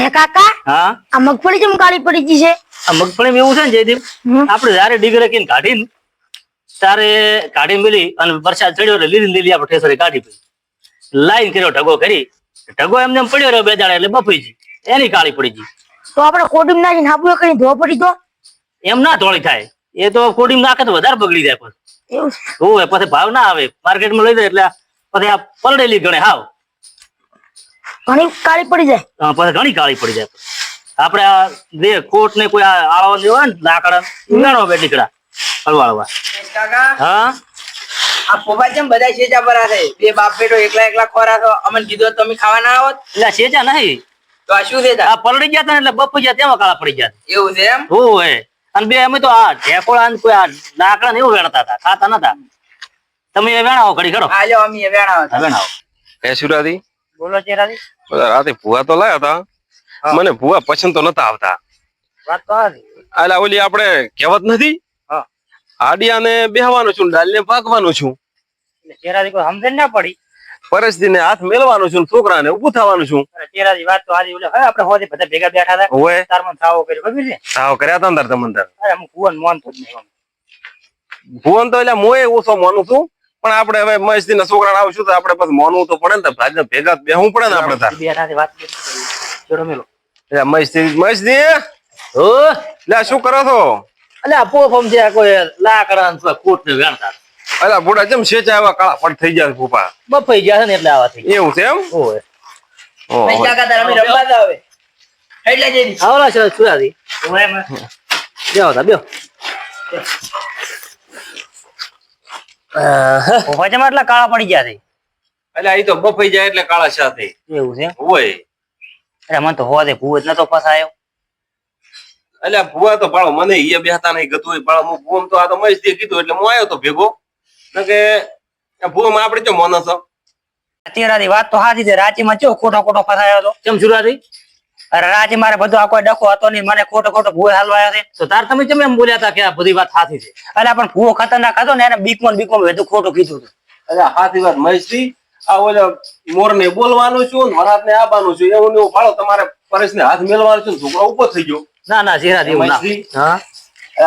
હે કાકા? હા? આ મગફળી કેમ કાળી પડી ગઈ છે? આ મગફળી એવું છે ને જયદીપ. આપણે જયારે ડીગરે કીને કાઢીને તારે કાઢી મેલી અને વરસાદ ચડ્યો એટલે લીલી લીલી આપણે ઠેસરી કાઢી પડી. લાઈન કર્યો ઢગો કરી. ઢગો એમને એમ પડ્યો રહ્યો બે દાડા એટલે બફી ગઈ એની કાળી પડી ગઈ. તો આપણે કોડીમ નાખીને હાબુ કરી ધો પડી તો? એમ ના ધોળી થાય. એ તો કોડીમ નાખે તો વધારે બગડી જાય પછી. એવું હોય પછી ભાવ ના આવે. માર્કેટમાં લઈ જાય એટલે પછી આ પલડેલી ગણે હાવ. ઘણી કાળી પડી જાય. પછી ઘણી કાળી પડી જાય. આપણે આ જે કોટ ને કોઈ આ આળવા જેવા ને લાકડા ઉગાડવા બે દીકડા હલવાળવા કાકા હા? આ પોપા કેમ બધા શેચા ભરા છે. બે બાપ બેટો એકલા એકલા ખોરા છો. અમને કીધું હોત તો ખાવા ના આવત. એટલે આ નહીં. તો આ શું આ પલળી ગયા તા ને એટલે ગયા તેમાં કાળા પડી ગયા. એવું છે એમ? હોવે. અને બે અમે તો આ ઢેકોળા ને કોઈ આ લાકડા ને એવું વેણતા હતા ખાતા નતા. તમે એ વેણાવો ઘડી ખરો આ લ્યો અમે વેણા હા વેણાવો. એ સુરાદી બોલો ચેરાજી. રાતે ભૂવા તો લાયા હતા મને ભૂવા પસંદ તો નતા આવતા. વાત તો આલા ઓલી આપણે કહેવત નથી. આડિયાને બેહવાનું છું ડાલને પાકવાનું છું. ચેરાજી કોઈ સમજણ ના પડી? પરિસ્થિતિને હાથ મેળવાનું છું છોકરાને ઊભું થવાનું છું. ચેરાજી વાત તો આજે હવે આપણે હોદે બધા ભેગા બેઠા હતા. હોય તાર મને થાવો કર્યો ખબર છે? તાવ કર્યા હતા અંદર તમંદર અરે હું કુવન મોનતો જ નહીં ભુવન તો એટલે મોય ઓછો માનું છું પણ આપણે હવે મહેશજી ના છોકરા આવશું તો આપણે પછી મોનવું તો પડે ને તો ભાઈને ભેગા બેહવું પડે ને આપણે તાર. મસ્તી મસ્તી ઓ લે શું કરો છો? અલે આ પોફમ છે કોઈ લાકડા ને કોટ ને વેણતા. અલા બુડા જેમ શેચા આવા કાળા પડ થઈ ગયા ફૂફા. બફાઈ ગયા છે ને એટલે આવા થઈ એવું છે એમ? ઓય ઓ નહીં કાકા તારા મે રમવા જ આવે. એટલે જઈ આવલા છે સુરાજી ઓય એમ. બેહો તા બેહો. પોફા જમા એટલા કાળા પડી ગયા છે. એટલે આ તો બફાઈ જાય એટલે કાળા શા થઈ એવું છે? હોય. અરે મને તો હોદે ભૂત નતો ફસાયો. એટલે ભૂવા તો પાળો મને એ બેહતા નહીં ગતું હોય પાળો હું ભૂમ તો આ તો મસ્તી કીધું એટલે હું આવ્યો તો ભેગો. કે ભૂમ આપણે જો મોનસ છો? અત્યારે વાત તો હાથી છે રાંચીમાં ચો ખોટો ખોટો ફસાયો હતો? કેમ સુરાજી અરે રાંચી મારે બધું આ કોઈ ડખો હતો નહીં. મને ખોટો ખોટો ભૂ હાલવાયો છે. તો તાર તમે કેમ એમ બોલ્યા હતા કે આ બધી વાત સાચી છે? અરે પણ ભૂવો ખતરનાક હતો ને એને બીકમાં બીકમાં બધું ખોટું કીધું હતું. અરે હાથી વાત મહેશજી આ ઓલો મોર ને બોલવાનું છું વરાત ને આવવાનું છું એવું એવું ફાળો તમારે પરેશ ને હાથ મેળવાનું છે છોકરો ઊભો થઈ ગયો. ના ના જીરા એવું ના. હા?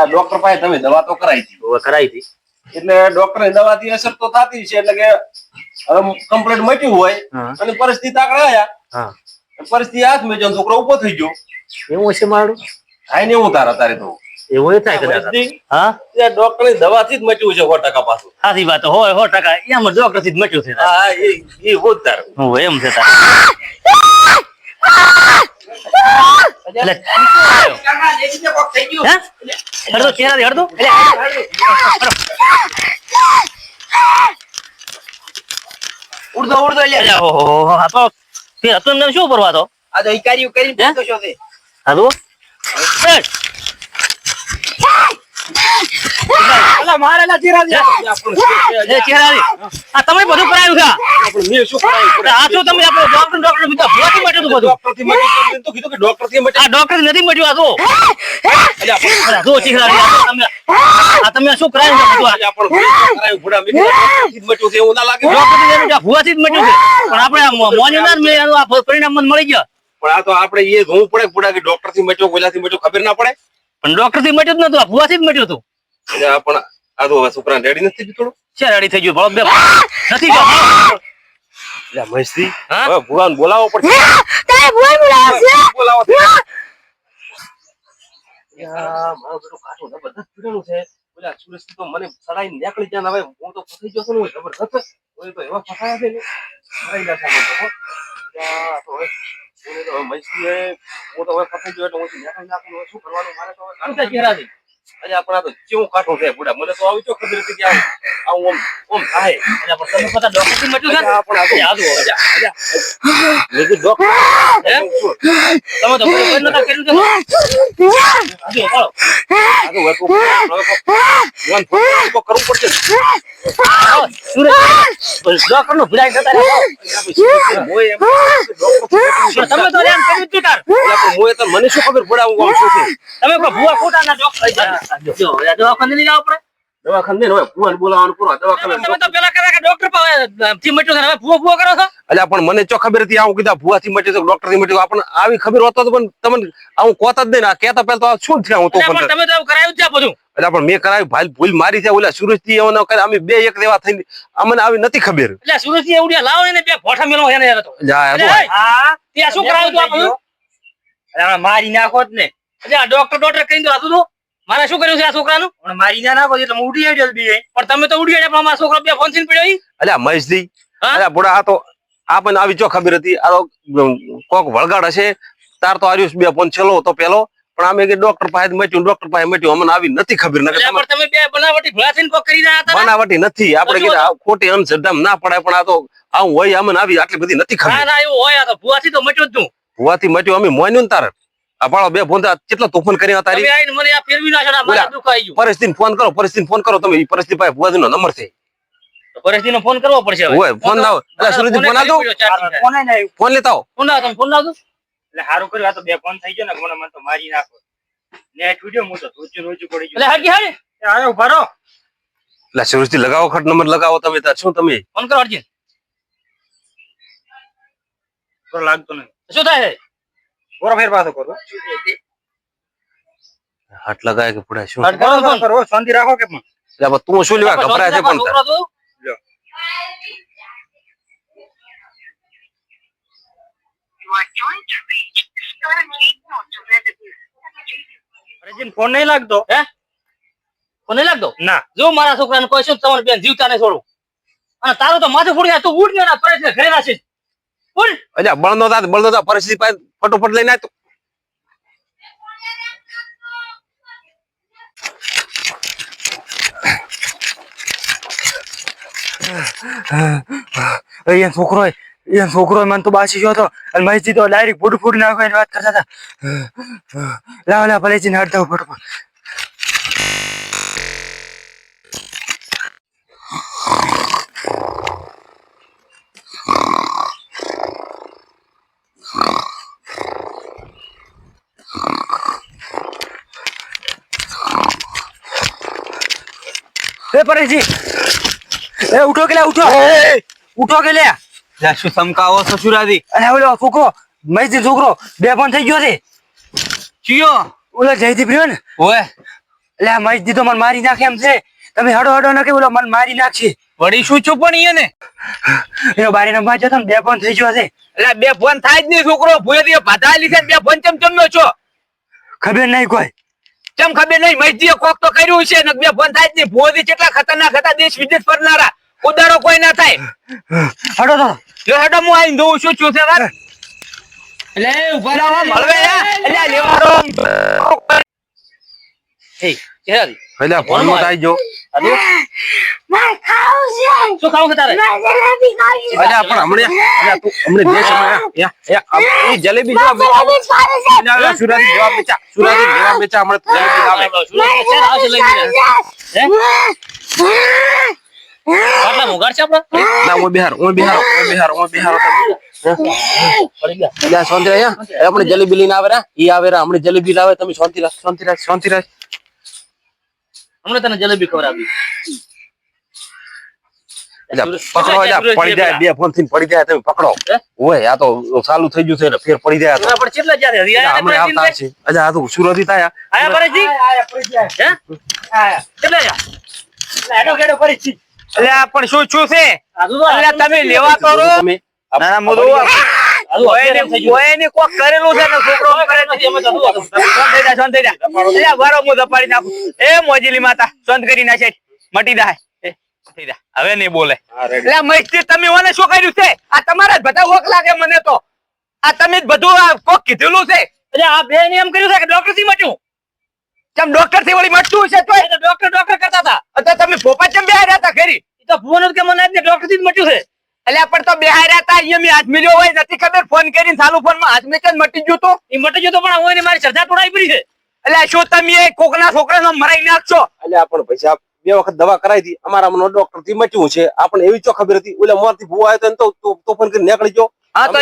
ડોક્ટર પાસે તમે દવા તો કરાવી હતી હવે કરાઈ હતી એટલે ડોક્ટરની દવાથી અસર તો થતી છે એટલે કે હવે કમ્પ્લીટ મટ્યું હોય અને પરિસ્થિતિ આગળ આવ્યા. હા. પરિસ્થિતિ હાથ મેં છોકરો ઊભો થઈ ગયો. એવું છે મારું? થાય ને એવું તારા તારે તો. એવું થાય કદાચ. હા? એ ડોક્ટરની દવાથી જ મટ્યું છે સો ટકા પાછું. સાચી વાત હોય સો ટકા. એમ ડોક્ટરથી જ મટ્યું છે હા એ એ હોત તાર. હું એમ છે તાર. ઉડતો ઉડતો લે. એટલે ઓહો આ તો તે શું પરવા તો? આ તો ઈકારીયું કરીને? પૂછતો છો તે હાલો અલા મારે ના ચીરા દે એ ચેરાજી આ તમે બધું કરાયું છે? આપણે મેં શું કરાયું? આ શું તમે આપણે ડોક્ટર ડોક્ટર બીજા ભૂવાથી મટ્યું બધું. ડોક્ટરથી મટ્યું તો કીધું કે ડોક્ટરથી મટ્યું. આ ડોક્ટર નથી મટ્યું આ તો અલા, જો ચેરાજી આ તમે આ તમે શું કરાયું છે બધું? આપણે કરાયું? ભૂડા મેં કીધું ડોક્ટરથી જ મટ્યું છે એવું ના લાગે? ડોક્ટરથી નથી, ભૂવાથી મટ્યું છે. પણ આપણે આ ના મેં આ પરિણામ મને મળી ગયો. પણ આ તો આપણે એ જોવું પડે પૂરા કે ડોક્ટરથી મટ્યો કોઈલા થી મટ્યો ખબર ના પડે? પણ ડોક્ટરથી મટ્યું જ નતું ભૂવાથી જ મટ્યું હતું પણ આ તો હવે છોકરા રેડી નથી થયું થોડું છે રેડી થઈ ગયું? ભલો બે નથી ગયો લે મસ્તી હવે ભુવાન બોલાવો પડશે. તારે ભુવાન બોલાવો છે? બોલાવો યા, મારો બેટો કાચો જબરદસ્ત પીડેલો છે. બોલા સુરેશ તો મને સડાઈ નીકળી જાય ને હવે હું તો ફસાઈ ગયો છું ને જબરદસ્ત ઓય તો એવા ફસાયા છે ને. મરી જશે મને તો. યા, તો હવે મસ્તી હે. હું તો હવે ફસાઈ ગયો એટલે હું તો નીકળી નાખું. શું કરવાનું? મારે તો હવે ચહેરા છે. અરે આપણા તો કેવું કાઠું છે બુડા મને તો આવી તો ખબર હતી કે આવું ઓમ ઓમ થાય અને પણ તમે બધા ડોક્ટરથી મટ્યું છે આપણા તો એ આદુ હવે. મેં કીધું ડોક્ટર હે? તમે તો બરોબર નતા કર્યું છે ને? આદુ, ચાલો. આ તો હવે તો વન કો તો કરવું પડશે સુરે ડોક્ટર નો ભડાઈ થતા રહો. મોય એમ ડોક્ટર તમે તો એમ કર્યું જ નહીં તાર. મોય તો મને શું ખબર પડે હું આમ શું છે તમે ભૂવા ખોટા ના ડોક્ટર જો, દવાખાને લઈ જાઓ આપણે દવાખાને ને હવે ભુવન બોલાવવાનું પૂરો. દવાખાને તમે તો પેલા કહેતા કે ડોક્ટર પાસે થી મટ્યું હવે ભૂવો ભૂવો કરો છો? અલ્યા પણ મને ચો ખબર હતી આવું કીધા ભુવાથી મટી તો ડોક્ટરથી મટી આપણને આવી ખબર હોત પણ તમને આવું કોતા જ નહીં આ કહેતા પહેલા તો આ શું થયા હું તો પણ પણ તમે તો એવું જ છે બધું. એટલે પણ મેં કરાવી ભાઈ ભૂલ મારી છે ઓલા સુરજથી કરે અમે બે એક દેવા થઈ અમને આવી નથી ખબર. એટલે સુરજથી એવું લાવો બે ભોઠા એને યાર તો. શું? હા? ત્યાં શું કરાવ્યું તું મારી નાખો જ ને. એટલે ડોક્ટર ડોક્ટર કહી દો હતું તું મારે શું કર્યું છે આ છોકરાનું? પણ મારી ના નાખો એટલે હું ઉડી આવ્યો બી. પણ તમે તો ઉડી આવ્યા પણ મારા છોકરો બે ફોનથી પડ્યો. અલ્યા મહેશજી? અલ્યા બોડા આ તો આપણને આવી ચો ખબર હતી આ તો કોક વળગાડ હશે તાર તો આર્યુસ બે ફોન છેલ્લો તો પેલો પણ અમે કે ડોક્ટર પાસે મટ્યું ડોક્ટર પાસે મટ્યું અમને આવી નથી ખબર નકર તમે તમે બે બનાવટી ભોળા થઈને કોક કરી રહ્યા હતા ને? બનાવટી નથી. આપણે કે ખોટી આ ખોટી અંધશ્રદ્ધામાં ના પડાય પણ આ તો આવું હોય અમને આવી આટલી બધી નથી ના ખબર. ના એવું હોય આ તો. ભુવાથી તો મટ્યું જ તું. ભુવાથી મટ્યું અમે મોન્યું ને તારે. આ બે ફોન કેટલા તોફાન કર્યા તારી? ને ગયું. પરિસ્થિતિ ફોન કરો પરિસ્થિતિ ફોન કરો તમે. ઈ પરિસ્થિતિ પાસે ભુવાજીનો નંબર છે. પરિસ્થિતિનો ફોન કરવો પડશે હવે. હોય ફોન લાવો. એટલે સુરજી ફોન ના આવ્યું ફોન લેતા ફોન લાવો તમે ફોન લાવજો. એટલે સારું કર્યું આ તો બે ફોન થઈ ગયો ને મને મને તો મારી નાખો. ને વિડિયો હું તો રોચું રોચું પડી એટલે ગયું હરકી આયો ભરો એટલે સુરજી લગાવો ખટ નંબર લગાવો તમે તો. શું તમે? ફોન કરો અર્જુન. તો લાગતો નહીં. શું થાય? ફેર પાછો કરો. હાથ લગાય કે પડે શું? કરો શાંતિ રાખો કે પણ. એટલે તું શું લેવા ગભરાય છે પણ છોકરો ફોન નહીં લાગતો. ફોન નહીં લાગતો? ના. જો મારા છોકરાને કોઈ શું તમારે બેન જીવતા નહીં છોડું. અને તારું તો માથું ફોડી તું ઉઠ ને પરેશ ઘરે રાખીશ ઉઠ. બળનો બળનો દાદ પરિસ્થિતિ પાસે ફટોફટ લઈને અહીંયા છોકરો અહીંયા છોકરો મને તો બાસી ગયો અને મહેશજી તો ડાયરેક્ટ ફૂડ ફૂડ નાખવાની વાત કરતા હતા. લાવ લાવ ભલે જઈને હાડતા ફટોફટ. એ પરેશજી. એ ઉઠો કે લે ઉઠો. ઉઠો કે લે શું સમકાવો સસુરાજી અરે ઓલો ફૂકો મહેશજી છોકરો બે ફોન થઈ ગયો છે. ચિયો ઓલો જયદીપ રહ્યો ને. ઓય. એટલે આ તો મને મારી નાખે એમ છે. તમે હડો હડો ન કે ઓલો મને મારી નાખશે. વળી શું છું પણ ઈ ને એનો બારે નંબર જતો ને બે ફોન થઈ ગયો છે. એટલે બે ફોન થાય જ નહીં છોકરો. ભૂયે ભાધા લીધે બે ફોન ચમ ચમ્યો છો. ખબર નહીં કોઈ. ચમ ખબર નહીં? મસ્જીએ કોક તો કર્યું છે ને બે ફોન થાય જ નહીં. ભૂએ કેટલા ખતરનાક હતા દેશ વિદેશ ફરનારા. ઉદારો કોઈ ના થાય. હડો તો. જો હેડો હું આઈ દઉં શું છું છે વાર એટલે ઊભા રહો આમ એટલે લેવારો એ ચહેરાજી એટલે ફોનમાં તો આઈ જો. અરે છે શું ખાવું છે તારે? મારે જલેબી પણ હમણે હમણે સમય સુરાજી જવાબ બેચા સુરાજી જવાબ બેચા હમણે જલેબી આવે આપણે? જલેબી લઈને આવે ઈ આવે હમણે જલેબી લાવે તમે શાંતિ રાખ શાંતિ રાખ શાંતિ રાખ. હમણાં તને જલેબી ખવડાવી. પકડો અલ્યા પડી જાય બે ફોનથી પડી જાય તમે પકડો. ઓય આ તો ચાલુ થઈ ગયું છે ને ફેર પડી જાય પણ કેટલા જ્યાં હમણે આવતા છે અજા આ તો સુરતી થાય આયા પરેશજી હે? કેટલા જ્યાં હેડો હેડો પરેશજી એટલે આ પણ શું શું છે? એટલે તમે લેવા તો તમે ના ના મુદો અમે જા જા. એટલે હું મટી જાય. જા હવે નહીં બોલે. એટલે મસ્તી તમે મને શું કર્યું છે? આ તમારા જ બધા ઓક લાગે મને તો. આ તમે જ બધું કોક કીધેલું છે? એટલે આ બે એમ કર્યું છે કે ડોક્ટરથી મટ્યું? ચમ ડોક્ટરથી વળી મટતું છે તો ડોક્ટર ડોક્ટર કરતા હતા. અત્યારે તમે પોપા ચમ રહ્યા હતા ખરી તો ભુવન કે મને ડોક્ટરથી જ મટ્યું છે. એટલે પણ તો બેહાર્યા હતા અહીંયા મેં હાથ મિલ્યો હોય નથી ખબર ફોન કરીને ચાલુ ફોનમાં હાથ મેં મટી ગયું તો. એ મટી ગયો તો પણ હું એને મારી ચર્ચા તોડાવી પડી છે. એટલે શું તમે કોકના છોકરાનો મરાઈ નાખશો? એટલે પણ પૈસા બે વખત દવા કરાવી હતી. અમારા ડોક્ટરથી મચ્યું છે. આપણને એવી ચોખબર હતી ઓલા મોરથી ભૂવા આવ્યો તો તોફાન કરી નીકળી ગયો. હા તો.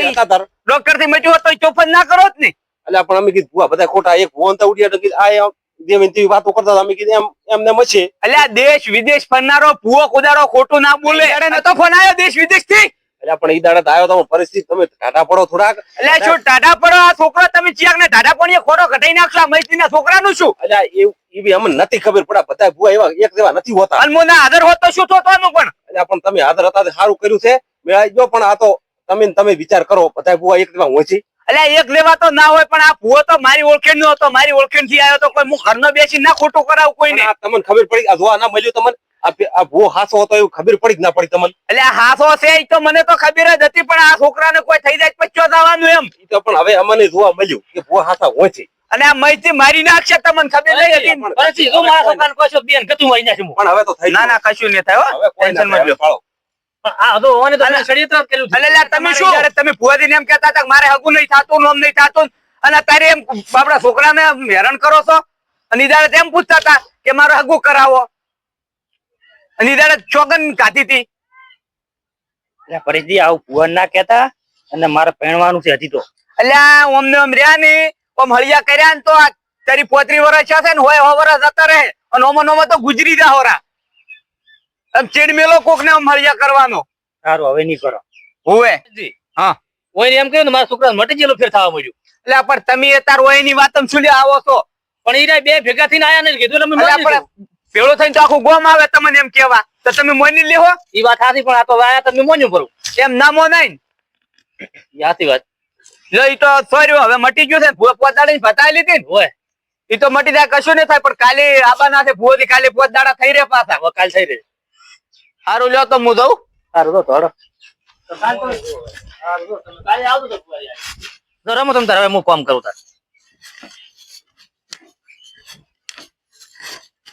ડોક્ટરથી મચ્યું હોત તો ઈ ના કરો જ ને. અલ્યા પણ અમે કીધું ભૂવા બધા ખોટા એક ભુવન તો ઉડ્યા કીધું આ તેવી વાતો કરતા અમે કીધું એમ એમને મચે. અલ્યા દેશ વિદેશ ફરનારો ભૂવો કુદારો ખોટું ના બોલે. નતો ફોન આવ્યો દેશ વિદેશથી એટલે પણ ઈ દાડા આવ્યો તો પરિસ્થિતિ તમે ટાટા પડો થોડાક. અલ્યા શું ટાટા પડો? આ છોકરો તમે ચિયાક ને ટાટા પડીએ ખોટો ઘટાઈ નાખશો ના છોકરા નું શું? અલ્યા એવું ઈ બી અમને નથી ખબર પડે. બધા ભૂવા એવા એક જેવા નથી હોતા. અનમોના આદર હોત તો શું થતું પણ? અલ્યા પણ તમે આદર હતા તે સારું કર્યું છે. મેળાઈ ગયો પણ આ તો તમે તમે વિચાર કરો બધા ભૂવા એક જેવા હોય છે. અલ્યા એક લેવા તો ના હોય પણ આ ભૂવો તો મારી ઓળખેણ નો હતો. મારી ઓળખેણથી આવ્યો તો કોઈ હું ઘરનો બેસી ના ખોટું કરાવું કોઈ કોઈને તમને ખબર પડી આ જોવા ના મળ્યું તમને? આ પે- હાસો હતો એવું ખબર પડી કે ના પડી તમને? એટલે હાસો છે ઈ તો મને તો ખબર જ હતી પણ આ છોકરાને કોઈ થઈ જાય પચ્ચો જવાનું એમ? ઈ તો પણ હવે અમને જોવા મળ્યું કે ભૂવા હાસા હોય છે. અને આ મૈત્રી મારી નાખશે તમને ખબર નહીં હતી? પરથી જો મારા છોકરાને કહો બેન કે તું મરી નાખી પણ હવે તો થઈ ના ના કશું નહીં થાય હો. ટેન્શનમાં થાય, હવે આ તો ઓને તો ષડયંત્ર કર્યું છે. તમે શું? જ્યારે તમે ભુવાજીને એમ કહેતા હતા કે મારે હગું નહીં થાતું નોમ નહીં થાતું. અને તારે એમ આપણા છોકરાને ને હેરાન કરો છો? અને ઈ દાડે તેમ પૂછતા હતા કે મારે હગું કરાવો. અને ઈ ચોગન કાતી હતી. એટલે પરેશજી આવું ભુવન ના કેતા અને મારે પહેણવાનું છે હજી તો. અલ્યા ઓમને ઓમ રહ્યા ને ઓમ હળિયા કર્યા ને તો આ તારી પોત્રી વર્ષ છે ને હોય હો વર્ષ જતા રહે. અને ઓમો નોમો તો ગુજરી જા હોરા. એમ ચેડ મેલો કોક ને ઓમ હળિયા કરવાનો. સારું હવે નહીં કરો. હોવે. ઓય એમ કહ્યું ને મારા છોકરા મટી ગયેલું ફેર થવા મળ્યું. એટલે પણ તમે તાર હોયની વાત શું આવો છો. પણ એ બે ભેગા થઈને આયા ને કીધું એટલે ભેળો થઈને તો આખું ગોમ આવે તમને એમ કેવા તો તમે મોની લેવો એ ઈ વાત સાચી પણ આ તો આયા તમે મોન્યું ભરું. એમ ના મોનાય સાચી વાત. લો ઈ તો સોર્યો. હવે મટી ગયું છે ભૂવા પોતાડી બતાવી લીધી ને. હોય. ઈ તો મટી જાય કશું નહીં થાય પણ કાલે આબાના છે ભૂવાથી કાલે પોત દાડા થઈ રહ્યા પાછા. હવે કાલ થઈ રહી સારું લ્યો તો હું દઉં સારું તો થોડો તો રમો તમ તારે હવે હું કામ કરું તાર.